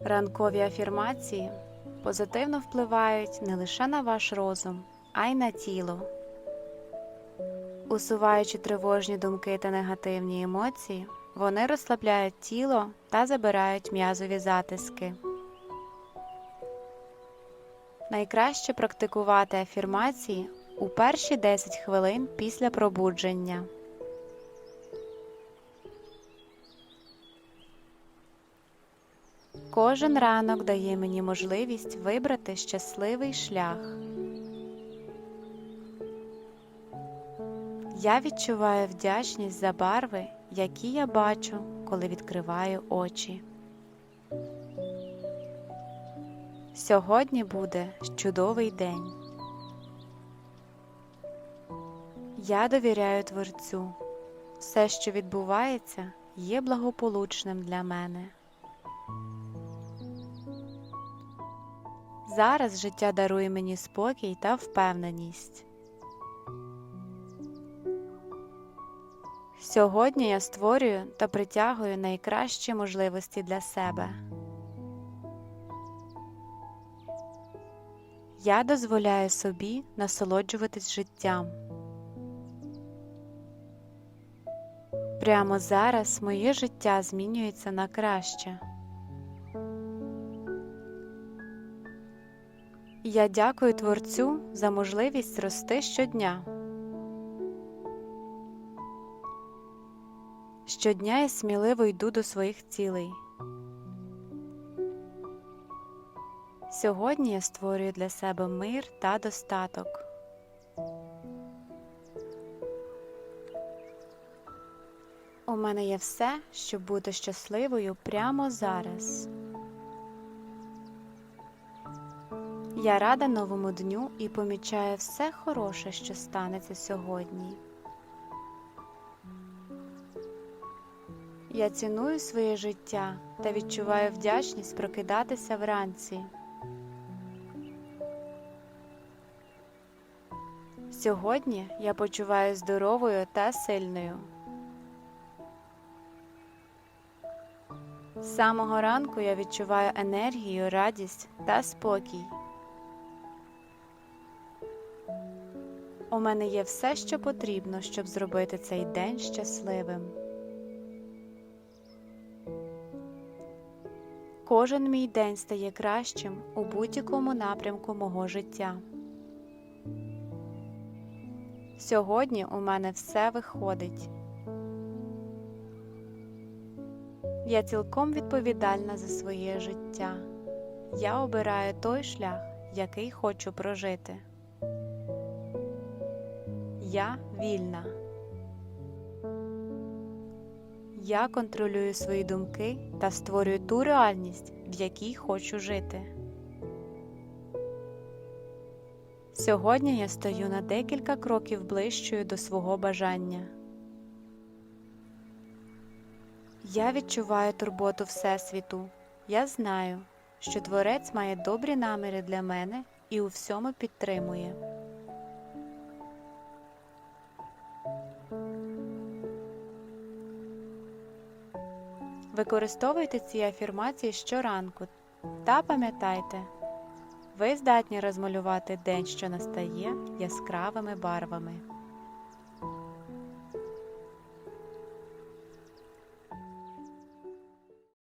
Ранкові афірмації позитивно впливають не лише на ваш розум, а й на тіло. Усуваючи тривожні думки та негативні емоції, вони розслабляють тіло та забирають м'язові затиски. Найкраще практикувати афірмації у перші 10 хвилин після пробудження. Кожен ранок дає мені можливість вибрати щасливий шлях. Я відчуваю вдячність за барви, які я бачу, коли відкриваю очі. Сьогодні буде чудовий день. Я довіряю Творцю. Все, що відбувається, є благополучним для мене. Зараз життя дарує мені спокій та впевненість. Сьогодні я створюю та притягую найкращі можливості для себе. Я дозволяю собі насолоджуватись життям. Прямо зараз моє життя змінюється на краще. Я дякую Творцю за можливість рости щодня. Щодня я сміливо йду до своїх цілей. Сьогодні я створюю для себе мир та достаток. У мене є все, щоб бути щасливою прямо зараз. Я рада новому дню і помічаю все хороше, що станеться сьогодні. Я ціную своє життя та відчуваю вдячність прокидатися вранці. Сьогодні я почуваю здоровою та сильною. З самого ранку я відчуваю енергію, радість та спокій. У мене є все, що потрібно, щоб зробити цей день щасливим. Кожен мій день стає кращим у будь-якому напрямку мого життя. Сьогодні у мене все виходить. Я цілком відповідальна за своє життя. Я обираю той шлях, який хочу прожити. Я вільна. Я контролюю свої думки та створюю ту реальність, в якій хочу жити. Сьогодні я стою на декілька кроків ближчою до свого бажання. Я відчуваю турботу Всесвіту. Я знаю, що Творець має добрі наміри для мене і у всьому підтримує. Використовуйте ці афірмації щоранку та пам'ятайте, ви здатні розмалювати день, що настає яскравими барвами.